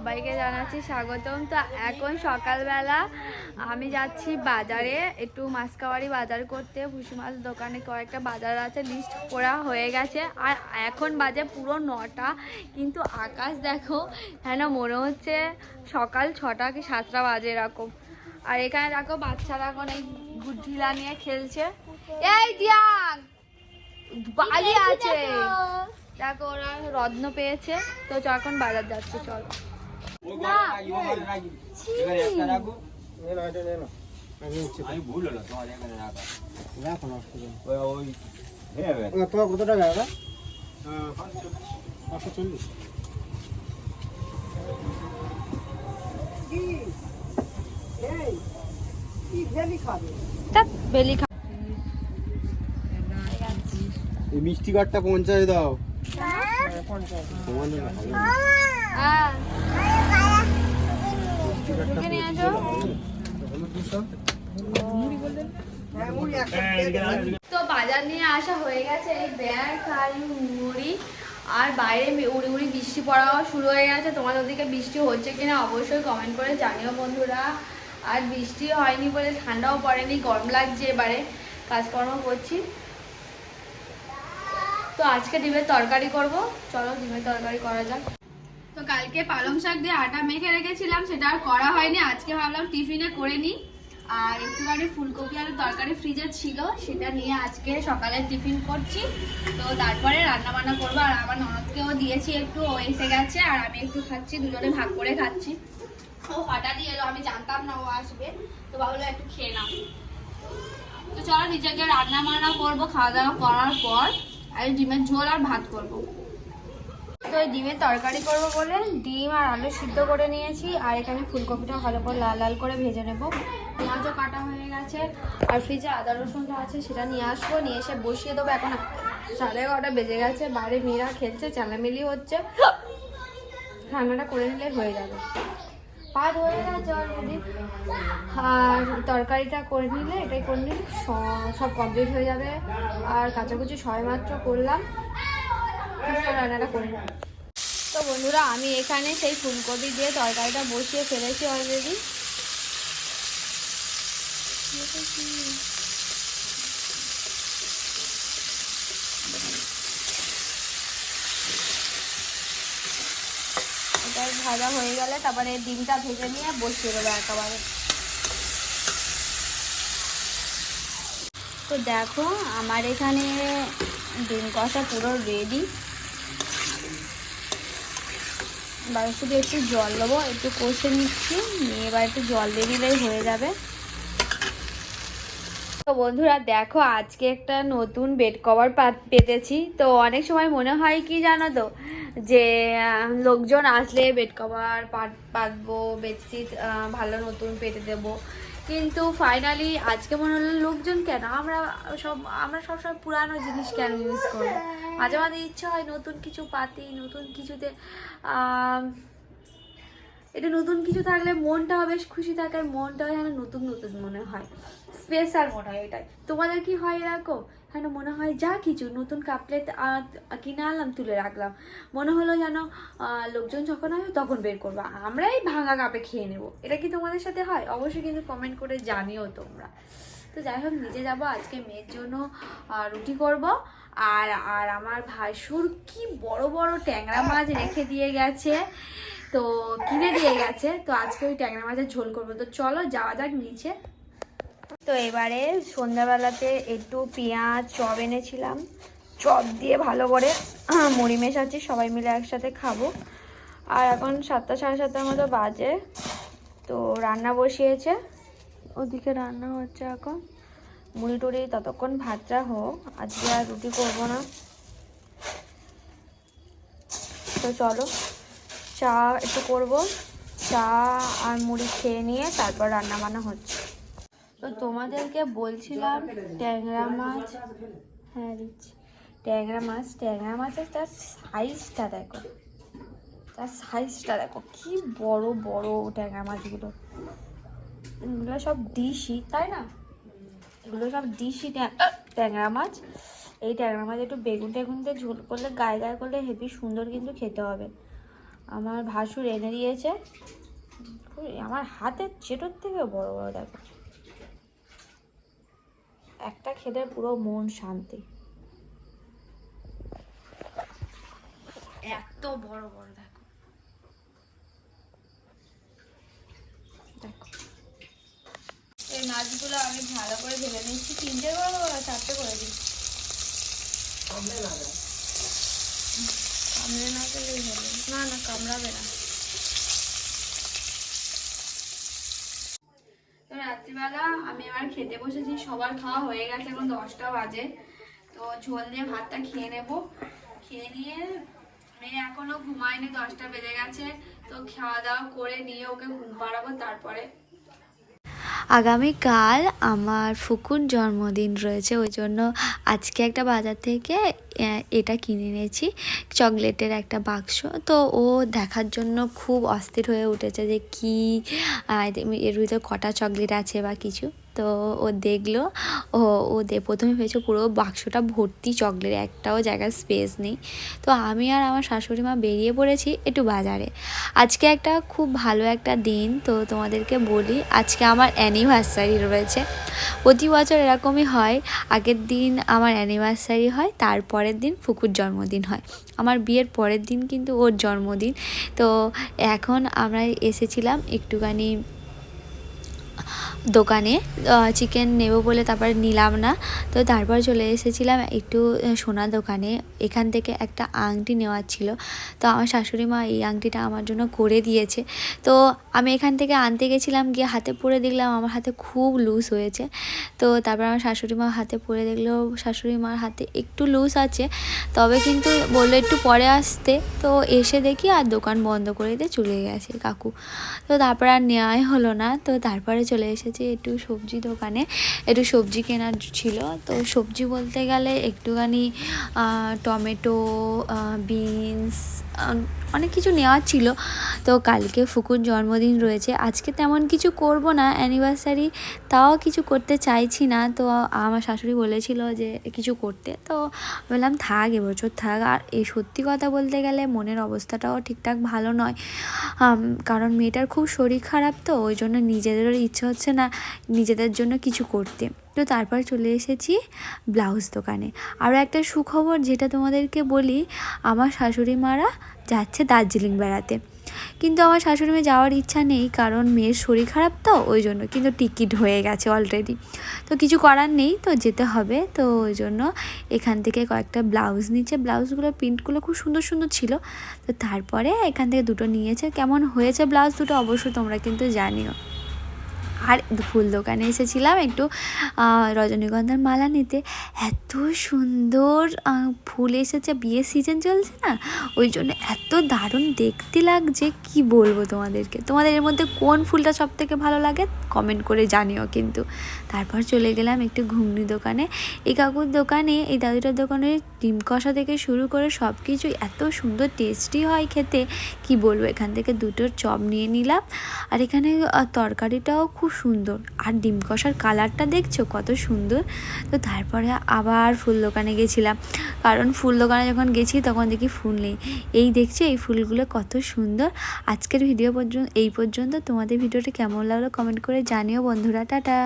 সবাইকে জানাচ্ছি স্বাগতম। তো এখন সকালবেলা আমি যাচ্ছি বাজারে একটু মাসকাবাড়ি বাজার করতে। ভুসি মাছ দোকানে কয়েকটা বাজার আছে লিস্ট করা হয়ে গেছে। আর এখন বাজে পুরো নটা কিন্তু আকাশ দেখো হ্যাঁ মনে হচ্ছে সকাল ছটা কি সাতটা বাজে এরকম। আর এখানে দেখো বাচ্চারা এখন এই গুঠিলা নিয়ে খেলছে। এই দিয়াং বালি আছে। দেখো। ওরা রত্ন পেয়েছে। তো এখন বাজার যাচ্ছে চলো। কত টাকা পাঁচশো চল্লিশ মিষ্টি কাঠটা পঞ্চাশ দাও। তোমার তো বাজার নিয়ে আসা হয়ে গেছে, এই ব্যাগ আর মুড়ি। আর বাইরে উড়ি উড়ি বৃষ্টি পড়াও শুরু হয়ে গেছে। তোমাদের ওদিকে বৃষ্টি হচ্ছে কিনা অবশ্যই কমেন্ট করে জানিও বন্ধুরা। আর বৃষ্টি হয়নি বলে ঠান্ডাও পড়েনি, গরম লাগছে এবারে। কাজকর্ম করছি। তো আজকে ডিমের তরকারি করব। চলো ডিমের তরকারি করা যাক। তো কালকে পালং শাক দিয়ে আটা মেখে রেখেছিলাম, সেটা আর করা হয়নি। আজকে ভাবলাম টিফিনে করে নিই। আর একটুখানি ফুলকপি আর তরকারি ফ্রিজে ছিল, সেটা নিয়ে আজকে সকালে টিফিন করছি। তো তারপরে রান্না বান্না করব, আর আমার ননদকেও দিয়েছি একটু, ও এসে গেছে, আর আমি একটু খাচ্ছি, দুজনে ভাগ করে খাচ্ছি। ও হঠাৎ এলো, আমি জানতাম না ও আসবে, তো ভাবলো একটু খেয়ে নাও। তো চলো নিজেকে রান্না বান্না করব, খাওয়া দাওয়া করার পর, আর ডিমের ঝোল আর ভাত করব। তো ডিমের তরকারি করব বলে ডিম আর আলু সিদ্ধ করে নিয়েছি। আর এখানে ফুলকপিটা ভালো করে লাল লাল করে ভেজে নেব। পেঁয়াজও কাটা হয়ে গেছে। আর ফ্রিজে আদা রসুনটা আছে সেটা নিয়ে আসব। নিয়ে এসে বসিয়ে দেবো। এখন সাড়ে এগারোটা বেজে গেছে। বাইরে মেয়েরা খেলছে, চালামিলি হচ্ছে। রান্নাটা করে নিলে হয়ে যাবে। ভাত হয়ে গেছে অলরেডি আর তরকারিটা করে নিলে, এটাই করে নিলে সব কমপ্লিট হয়ে যাবে। আর কাঁচাকুচি সবাই মাত্র করলাম। তো বন্ধুরা, আমি এখানে সেই ফুলকপি দিয়ে তরকারিটা বসিয়ে ফেলেছি অলরেডি ভাজা হয়ে গেলে তারপরে ডিমটা ভেজে নিয়ে বসিয়ে দেবো একেবারে। তো দেখো, আমার এখানে ডিম কষা পুরো রেডি এবার শুধু একটু জল দেবো, একটু কষে নিচ্ছি, নিয়ে এবার একটু জল দিয়ে দিলেই হয়ে যাবে। তো বন্ধুরা, দেখো, আজকে একটা নতুন বেড কভার পেতেছি। তো অনেক সময় মনে হয় কি জানো তো, যে লোকজন আসলে বেড কভার পাত পাতবো বেডশিট ভালো নতুন পেতে দেবো। কিন্তু ফাইনালি আজকে মনে হলো লোকজন কেন? আমরা সব, আমরা সবসময় পুরানো জিনিস কেন ইউজ করি? মাঝে মাঝে ইচ্ছা হয় নতুন কিছু পাতি, নতুন কিছুতে এটা নতুন কিছু থাকলে মনটাও বেশ খুশি থাকে আর মনটাও যেন নতুন নতুন মনে হয়। স্পেশাল মনে হয় এটাই। তোমাদের কি হয় এরকম? যেন মনে হয় যা কিছু নতুন কাপলেট কিনে আনলাম, তুলে রাখলাম। মনে হলো যেন লোকজন যখন আসবে তখন বের করব। আমরাই ভাঙা কাপে খেয়ে নেব। এটা কি তোমাদের সাথে হয়? অবশ্যই কিন্তু কমেন্ট করে জানিও তোমরা। তো যাই হোক, নিজে যাব, আজকে মেয়ের জন্য রুটি করব। আর আর আমার ভাসুর কি বড় বড় ট্যাংরা মাছ রেখে দিয়ে গেছে। তো কিনে দিয়ে গেছে। তো আজকে ওই ট্যাংরা মাছের ঝোল করব। তো চলো যাওয়া যাক নিচে। তো এবারে সন্ধ্যাবেলাতে একটু পেঁয়াজ, চপ এনেছিলাম। চপ দিয়ে ভালো করে মুড়ি মেশাচ্ছি, সবাই মিলে একসাথে খাব। আর এখন সাতটা, সাড়ে সাতটার মতো বাজে। তো রান্না বসিয়েছে। ওদিকে রান্না হচ্ছে এখন। মুড়ি টুড়ি ততক্ষণ ভাতটা হোক, আজকে আর রুটি করব না। তো চলো, চা একটু করব। চা আর মুড়ি খেয়ে নিয়ে তারপর রান্না বান্না হচ্ছে। তো তোমাদেরকে বলছিলাম ট্যাংরা মাছ। হ্যাঁ দিচ্ছি। ট্যাংরা মাছ, ট্যাংরা মাছের তার সাইজটা দেখো। তার সাইজটা দেখো। কি বড় বড় ট্যাংরা মাছগুলো। এগুলো সব ডিশি তাই না? এগুলো সব ডিশি ট্যাংরা মাছ। এই ট্যাংরা মাছ একটু বেগুন টেগুন দিয়ে ঝোল করলে, গায়ে গায়ে করলে হেভি সুন্দর কিন্তু খেতে হবে। আমার ভাসুর এনে দিয়েছে। আমার হাতের চেটোর থেকে বড় বড় দেখো। একটা খেলে পুরো মন শান্তি। এত বড় বড় দেখো। দেখো। এই মাছগুলো আমি ভালো করে ভেবে নিচ্ছি। তিনটে করে দেবো চারটে করে দিই। কামড়ে না গেলেই হলো না না কামড়াবে না তো রাত্রিবেলা আমি এবার খেতে বসেছি, সবার খাওয়া হয়ে গেছে এখন দশটা বাজে। তো ঝোল দিয়ে ভাতটা খেয়ে নেব। খেয়ে নিয়ে মেয়ে এখনও ঘুমায়নি, দশটা বেজে গেছে। তো খাওয়া দাওয়া করে নিয়ে ওকে ঘুম পাড়াবো তারপরে। আগামীকাল আমার ফুকুর জন্মদিন রয়েছে, ওই জন্য আজকে একটা বাজার থেকে এটা কিনে এনেছি, চকলেটের একটা বাক্স। তো ও দেখার জন্য খুব অস্থির হয়ে উঠেছে যে কি এর ভিতরে কটা চকলেট আছে বা কিছু। তো ও দেখল, ও ও দে, প্রথমে ভেবেছে পুরো বাক্সটা ভর্তি, চকলেট একটাও জায়গায় স্পেস নেই। তো আমি আর আমার শাশুড়ি মা বেরিয়ে পড়েছি একটু বাজারে। আজকে একটা খুব ভালো একটা দিন, তো তোমাদেরকে বলি, আজকে আমার অ্যানিভার্সারি রয়েছে। প্রতি বছর এরকমই হয়, আগের দিন আমার অ্যানিভার্সারি হয়, তারপরের দিন ফুকুর জন্মদিন হয়। আমার বিয়ের পরের দিন কিন্তু ওর জন্মদিন। তো এখন আমরা এসেছিলাম একটুখানি দোকানে চিকেন নেব বলে তারপরে নিলাম না। তো তারপর চলে এসেছিলাম একটু সোনার দোকানে। এখান থেকে একটা আংটি নেওয়ার ছিল। তো আমার শাশুড়ি মা এই আংটিটা আমার জন্য করে দিয়েছে। তো আমি এখান থেকে আনতে গেছিলাম, গিয়ে হাতে পরে দেখলাম আমার হাতে খুব লুজ হয়েছে। তো তারপর আমার শাশুড়ি মা হাতে পরে দেখল, শাশুড়ি মার হাতে একটু লুজ আছে। তবে কিন্তু বলল একটু পরে আসতে। তো এসে দেখি আর দোকান বন্ধ করে দিয়ে চলে গেছে কাকু। তো তারপর আর নেওয়াই হলো না। তো তারপরে চলে এসেছি একটু সবজি দোকানে একটু সবজি কেনার ছিল। তো সবজি বলতে গেলে একটুখানি টমেটো বিনস অনেক কিছু নেওয়ার ছিল। তো কালকে ফুকুর জন্মদিন রয়েছে। আজকে তেমন কিছু করব না অ্যানিভার্সারি তাও কিছু করতে চাইছি না। তো আমার শাশুড়ি বলেছিল যে কিছু করতে। তো বললাম, থাক, এবছর থাক। আর এই সত্যি কথা বলতে গেলে মনের অবস্থাটাও ঠিকঠাক ভালো নয়। কারণ মেয়েটার খুব শরীর খারাপ তো, ওই জন্য নিজেদেরও ইচ্ছে হচ্ছে না নিজেদের জন্য কিছু করতে। তো তারপর চলে এসেছি ব্লাউজ দোকানে। আরও একটা সুখবর যেটা তোমাদেরকে বলি, আমার শাশুড়ি মারা যাচ্ছে দার্জিলিং বেড়াতে। কিন্তু আমার শাশুড়ি মেয়ে যাওয়ার ইচ্ছা নেই, কারণ মেয়ের শরীর খারাপ তো, ওই জন্য কিন্তু টিকিট হয়ে গেছে অলরেডি তো কিছু করার নেই, তো যেতে হবে। তো ওই জন্য এখান থেকে কয়েকটা ব্লাউজ নিচ্ছে ব্লাউজগুলো, প্রিন্টগুলো খুব সুন্দর সুন্দর ছিল। তো তারপরে এখান থেকে দুটো নিয়েছে। কেমন হয়েছে ব্লাউজ দুটো অবশ্যই তোমরা কিন্তু জানিও। আর ফুল দোকানে এসেছিলাম একটু রজনীগন্ধার মালা নিতে। এত সুন্দর ফুল এসেছে, বিয়ের সিজন চলছে না? ওই জন্য এত দারুণ দেখতে লাগছে, কি বলব তোমাদেরকে? তোমাদের এর মধ্যে কোন ফুলটা সব থেকে ভালো লাগে কমেন্ট করে জানিও কিন্তু। তারপর চলে গেলাম একটু ঘুগনি দোকানে। এই কাকুর দোকানে, এই দাদুটার দোকানে ডিম কষা থেকে শুরু করে সব কিছু এত সুন্দর টেস্টি হয় খেতে। কি বলব, এখান থেকে দুটোর চপ নিয়ে নিলাম। আর এখানে তরকারিটাও খুব সুন্দর। আর ডিম কষার কালারটা দেখছ কত সুন্দর? তো তারপরে আবার ফুল দোকানে গেছিলাম। কারণ ফুল দোকানে যখন গেছি তখন দেখি ফুল নেই। এই দেখছি, এই ফুলগুলো কত সুন্দর। আজকের ভিডিও পর্যন্ত, এই পর্যন্ত। তোমাদের ভিডিওটা কেমন লাগল কমেন্ট করে জানিও বন্ধুরা। টাটা।